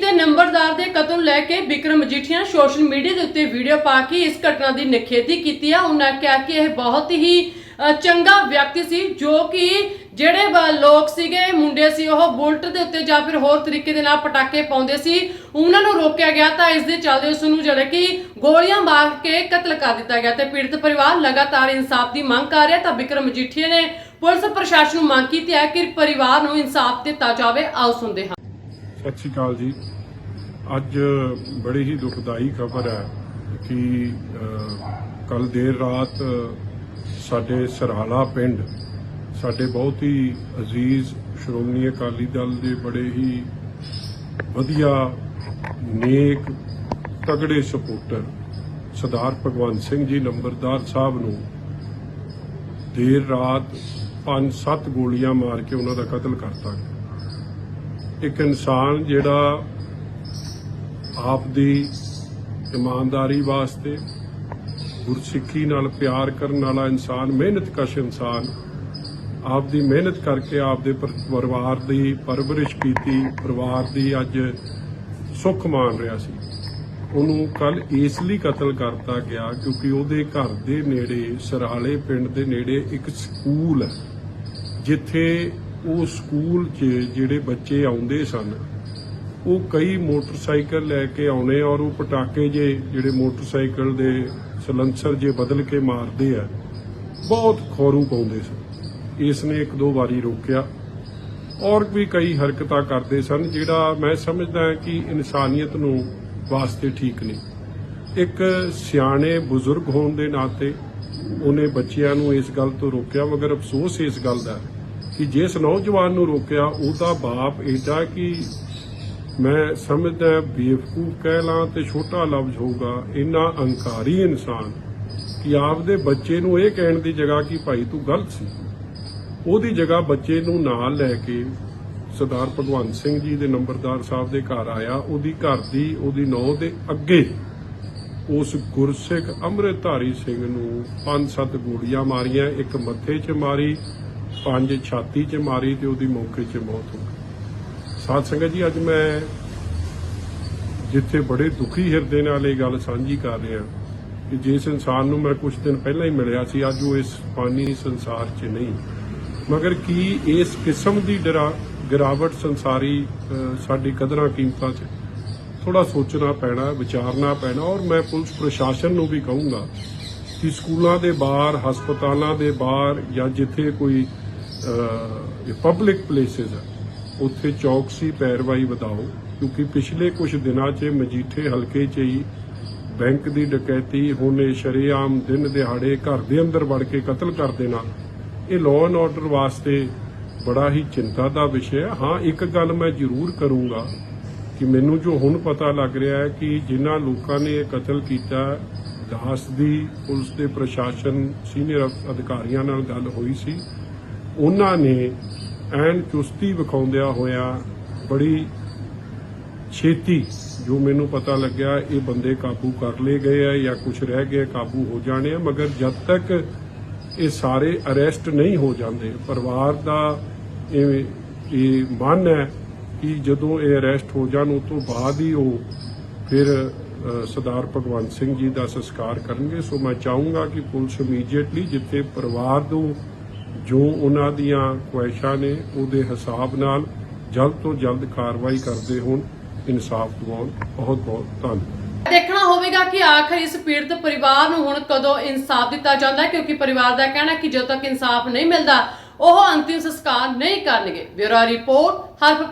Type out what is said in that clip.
ਦੇ ਨੰਬਰਦਾਰ ਦੇ ਕਤਲ ਨੂੰ ਲੈ ਕੇ ਵਿਕਰਮ ਮਜੀਠੀਆ ਸੋਸ਼ਲ ਮੀਡੀਆ ਦੇ ਉੱਤੇ ਵੀਡੀਓ ਪਾ ਕੇ ਇਸ ਘਟਨਾ ਦੀ ਨਿਖੇਧੀ ਕੀਤੀ ਆ। ਉਹਨਾਂ ਕਿਹਾ ਕਿ ਇਹ ਬਹੁਤ ਹੀ ਚੰਗਾ ਵਿਅਕਤੀ ਸੀ, ਜੋ ਕਿ ਜਿਹੜੇ ਲੋਕ ਸੀਗੇ, ਮੁੰਡੇ ਸੀ, ਉਹ ਬੁਲਟ ਦੇ ਉੱਤੇ ਜਾਂ ਫਿਰ ਹੋਰ ਤਰੀਕੇ ਦੇ ਨਾਲ ਪਟਾਕੇ ਪਾਉਂਦੇ ਸੀ। ਉਹਨਾਂ ਨੂੰ ਰੋਕਿਆ ਗਿਆ ਤਾਂ ਇਸ ਦੇ ਚੱਲਦੇ ਉਸ ਨੂੰ ਜਿਹੜਾ ਕਿ ਗੋਲੀਆਂ ਮਾਰ ਕੇ ਕਤਲ ਕਰ ਦਿੱਤਾ ਗਿਆ ਤੇ ਪੀੜਤ ਪਰਿਵਾਰ ਲਗਾਤਾਰ ਇਨਸਾਫ ਦੀ ਮੰਗ ਕਰ ਰਿਹਾ ਤਾਂ ਵਿਕਰਮ ਮਜੀਠੀਆ ਨੇ ਪੁਲਿਸ ਪ੍ਰਸ਼ਾਸਨ ਨੂੰ ਮੰਗ ਕੀਤੀ ਹੈ ਕਿ ਪਰਿਵਾਰ ਨੂੰ ਇਨਸਾਫ ਦਿੱਤਾ ਜਾਵੇ। ਆਓ ਸੁਣਦੇ ਹਾਂ। ਸਤਿ ਸ਼੍ਰੀ ਅਕਾਲ ਜੀ। ਅੱਜ ਬੜੀ ਹੀ ਦੁਖਦਾਈ ਖਬਰ ਹੈ ਕਿ ਕੱਲ ਦੇਰ ਰਾਤ ਸਾਡੇ ਸਰਹਾਲਾ ਪਿੰਡ, ਸਾਡੇ ਬਹੁਤ ਹੀ ਅਜ਼ੀਜ਼ ਸ਼੍ਰੋਮਣੀ ਅਕਾਲੀ ਦਲ ਦੇ ਬੜੇ ਹੀ ਵਧੀਆ ਨੇਕ ਤਗੜੇ ਸਪੋਰਟਰ ਸਰਦਾਰ ਭਗਵੰਤ ਸਿੰਘ ਜੀ ਨੰਬਰਦਾਰ ਸਾਹਿਬ ਨੂੰ ਦੇਰ ਰਾਤ 5-7 ਗੋਲੀਆਂ ਮਾਰ ਕੇ ਉਹਨਾਂ ਦਾ ਕਤਲ ਕਰਤਾ ਗਿਆ। ਇੱਕ ਇਨਸਾਨ ਜਿਹੜਾ ਆਪ ਦੀ ਇਮਾਨਦਾਰੀ ਵਾਸਤੇ ਗੁਰਸਿੱਖੀ ਨਾਲ ਪਿਆਰ ਕਰਨ ਵਾਲਾ ਇਨਸਾਨ ਮਿਹਨਤਕਸ਼ ਇਨਸਾਨ ਆਪ ਦੀ ਮਿਹਨਤ ਕਰਕੇ ਆਪ ਦੇ ਪਰਿਵਾਰ ਦੀ ਪਰਵਰਿਸ਼ ਕੀਤੀ, ਪਰਿਵਾਰ ਦੀ ਅੱਜ ਸੁੱਖ ਮਾਣ ਰਿਹਾ ਸੀ। ਉਹਨੂੰ ਕੱਲ ਇਸ ਲਈ ਕਤਲ ਕਰਤਾ ਗਿਆ ਕਿਉਂਕਿ ਉਹਦੇ ਘਰ ਦੇ ਨੇੜੇ, ਸਰਾਲੇ ਪਿੰਡ ਦੇ ਨੇੜੇ ਇੱਕ ਸਕੂਲ ਹੈ, ਜਿੱਥੇ ਉਹ ਸਕੂਲ 'ਚ ਜਿਹੜੇ ਬੱਚੇ ਆਉਂਦੇ ਸਨ, ਉਹ ਕਈ ਮੋਟਰਸਾਈਕਲ ਲੈ ਕੇ ਆਉਣੇ ਔਰ ਉਹ ਪਟਾਕੇ ਜੇ ਜਿਹੜੇ ਮੋਟਰਸਾਈਕਲ ਦੇ ਸਲੰਸਰ ਜੇ ਬਦਲ ਕੇ ਮਾਰਦੇ ਆ, ਬਹੁਤ ਖੋਰੂ ਪਾਉਂਦੇ ਸਨ। ਇਸ ਨੇ ਇੱਕ ਦੋ ਵਾਰੀ ਰੋਕਿਆ ਔਰ ਵੀ ਕਈ ਹਰਕਤਾਂ ਕਰਦੇ ਸਨ, ਜਿਹੜਾ ਮੈਂ ਸਮਝਦਾ ਕਿ ਇਨਸਾਨੀਅਤ ਨੂੰ ਵਾਸਤੇ ਠੀਕ ਨਹੀਂ। ਇੱਕ ਸਿਆਣੇ ਬਜ਼ੁਰਗ ਹੋਣ ਦੇ ਨਾਤੇ ਉਹਨੇ ਬੱਚਿਆਂ ਨੂੰ ਇਸ ਗੱਲ ਤੋਂ ਰੋਕਿਆ, ਮਗਰ ਅਫਸੋਸ ਇਸ ਗੱਲ ਦਾ ਹੈ ਕਿ ਜਿਸ ਨੌਜਵਾਨ ਨੂੰ ਰੋਕਿਆ, ਉਹਦਾ ਬਾਪ ਏਡਾ ਕਿ ਮੈਂ ਸਮਝਦਾ ਬੇਵਕੂਫ ਕਹਿ ਲਾਂ ਤੇ ਛੋਟਾ ਲਫ਼ਜ਼ ਹੋਊਗਾ, ਇੰਨਾ ਅਹੰਕਾਰੀ ਇਨਸਾਨ ਕਿ ਆਪਦੇ ਬੱਚੇ ਨੂੰ ਇਹ ਕਹਿਣ ਦੀ ਜਗ੍ਹਾ ਕਿ ਭਾਈ ਤੂੰ ਗਲਤ ਸੀ। ਉਹਦੀ ਜਗ੍ਹਾ ਬੱਚੇ ਨੂੰ ਨਾਲ ਲੈ ਕੇ ਸਰਦਾਰ ਭਗਵੰਤ ਸਿੰਘ ਜੀ ਦੇ ਨੰਬਰਦਾਰ ਸਾਹਿਬ ਦੇ ਘਰ ਆਇਆ, ਉਹਦੀ ਘਰ ਦੀ, ਉਹਦੀ ਨੌ ਦੇ ਅੱਗੇ ਉਸ ਗੁਰਸਿੱਖ ਅੰਮ੍ਰਿਤਧਾਰੀ ਸਿੰਘ ਨੂੰ ਪੰਜ ਸੱਤ ਗੋਲੀਆਂ ਮਾਰੀਆਂ, ਇੱਕ ਮੱਥੇ 'ਚ ਮਾਰੀ ਪੰਜ ਛਾਤੀ 'ਚ ਮਾਰੀ ਤੇ ਉਹਦੀ ਮੌਕੇ 'ਚ ਮੌਤ ਹੋ ਗਈ। ਸਾਧ ਸੰਗਤ ਜੀ, ਅੱਜ ਮੈਂ ਜਿੱਥੇ ਬੜੇ ਦੁਖੀ ਹਿਰਦੇ ਨਾਲ ਇਹ ਗੱਲ ਸਾਂਝੀ ਕਰ ਰਿਹਾ, ਕਿ ਜਿਸ ਇਨਸਾਨ ਨੂੰ ਮੈਂ ਕੁਝ ਦਿਨ ਪਹਿਲਾਂ ਹੀ ਮਿਲਿਆ ਸੀ, ਅੱਜ ਉਹ ਇਸ ਪਾਣੀ ਸੰਸਾਰ 'ਚ ਨਹੀਂ। ਮਗਰ ਕੀ ਇਸ ਕਿਸਮ ਦੀ ਡਰਾ, ਗਿਰਾਵਟ ਸੰਸਾਰੀ ਸਾਡੀ ਕਦਰਾਂ ਕੀਮਤਾਂ 'ਚ? ਥੋੜਾ ਸੋਚਣਾ ਪੈਣਾ, ਵਿਚਾਰਨਾ ਪੈਣਾ, ਔਰ ਮੈਂ ਪੁਲਿਸ ਪ੍ਰਸ਼ਾਸਨ ਨੂੰ ਵੀ ਕਹੂੰਗਾ ਕਿ ਸਕੂਲਾਂ ਦੇ ਬਾਹਰ, ਹਸਪਤਾਲਾਂ ਦੇ ਬਾਹਰ ਜਾਂ ਜਿੱਥੇ ਕੋਈ ਪਬਲਿਕ ਪਲੇਸਿਸ ਹੈ ਉੱਥੇ ਚੌਕਸੀ ਪੈਰਵਾਈ ਵਧਾਓ, ਕਿਉਂਕਿ ਪਿਛਲੇ ਕੁਝ ਦਿਨਾਂ 'ਚ ਮਜੀਠੇ ਹਲਕੇ 'ਚ ਹੀ ਬੈਂਕ ਦੀ ਡਕੈਤੀ, ਹੋਣੇ ਸ਼ਰੇਆਮ ਦਿਨ ਦਿਹਾੜੇ ਘਰ ਦੇ ਅੰਦਰ ਵੜ ਕੇ ਕਤਲ ਕਰ ਦੇਣਾ, ਇਹ ਲਾਅ ਐਂਡ ਆਰਡਰ ਵਾਸਤੇ ਬੜਾ ਹੀ ਚਿੰਤਾ ਦਾ ਵਿਸ਼ਾ ਹੈ। ਹਾਂ, ਇੱਕ ਗੱਲ ਮੈਂ ਜ਼ਰੂਰ ਕਰੂੰਗਾ ਕਿ ਮੈਨੂੰ ਜੋ ਹੁਣ ਪਤਾ ਲੱਗ ਰਿਹਾ ਹੈ ਕਿ ਜਿਨ੍ਹਾਂ ਲੋਕਾਂ ਨੇ ਇਹ ਕਤਲ ਕੀਤਾ, ਦਾਸ ਦੀ ਪੁਲਿਸ ਦੇ ਪ੍ਰਸ਼ਾਸਨ ਸੀਨੀਅਰ ਅਧਿਕਾਰੀਆਂ ਨਾਲ ਗੱਲ ਹੋਈ ਸੀ। ਉਹਨਾਂ ਨੇ ਐਨ ਚੁਸਤੀ ਵਿਖਾਉਂਦਿਆਂ ਹੋਇਆ ਬੜੀ ਛੇਤੀ ਜੋ ਮੈਨੂੰ ਪਤਾ ਲੱਗਿਆ, ਇਹ ਬੰਦੇ ਕਾਬੂ ਕਰ ਲਏ ਗਏ ਆ ਜਾਂ ਕੁਝ ਰਹਿ ਗਏ ਕਾਬੂ ਹੋ ਜਾਣੇ ਆ, ਮਗਰ ਜਦ ਤੱਕ ਇਹ ਸਾਰੇ ਅਰੈਸਟ ਨਹੀਂ ਹੋ ਜਾਂਦੇ, ਪਰਿਵਾਰ ਦਾ ਇਹ ਇਹ ਮਨ ਹੈ ਕਿ ਜਦੋਂ ਇਹ ਅਰੈਸਟ ਹੋ ਜਾਣ, ਉਸ ਤੋਂ ਬਾਅਦ ਹੀ ਉਹ ਫਿਰ ਸਰਦਾਰ ਭਗਵੰਤ ਸਿੰਘ ਜੀ ਦਾ ਸੰਸਕਾਰ ਕਰਨਗੇ। ਸੋ ਮੈਂ ਚਾਹੂੰਗਾ ਕਿ ਪੁਲਿਸ ਇਮੀਡੀਏਟਲੀ ਜਿੱਥੇ ਪਰਿਵਾਰ ਨੂੰ ਜੋ ਉਹਨਾਂ ਦੀਆਂ ਖੁਆਇਸ਼ਾਂ ਨੇ ਉਹਦੇ ਹਿਸਾਬ ਨਾਲ ਜਲਦ ਤੋਂ ਜਲਦ ਕਾਰਵਾਈ ਕਰਦੇ ਹੋਣ, ਇਨਸਾਫ ਦਿਵਾਉਣ। ਬਹੁਤ ਬਹੁਤ ਧੰਨਵਾਦ। ਦੇਖਣਾ ਹੋਵੇਗਾ ਕਿ ਆਖਰ ਇਸ ਪੀੜਤ ਪਰਿਵਾਰ ਨੂੰ ਹੁਣ ਕਦੋਂ ਇਨਸਾਫ ਦਿੱਤਾ ਜਾਂਦਾ ਹੈ, ਕਿਉਂਕਿ ਪਰਿਵਾਰ ਦਾ ਕਹਿਣਾ ਕਿ ਜਦੋਂ ਤੱਕ ਇਨਸਾਫ ਨਹੀਂ ਮਿਲਦਾ, ਉਹ ਅੰਤਿਮ ਸੰਸਕਾਰ ਨਹੀਂ ਕਰਨਗੇ। Bureau report ਹਰਪ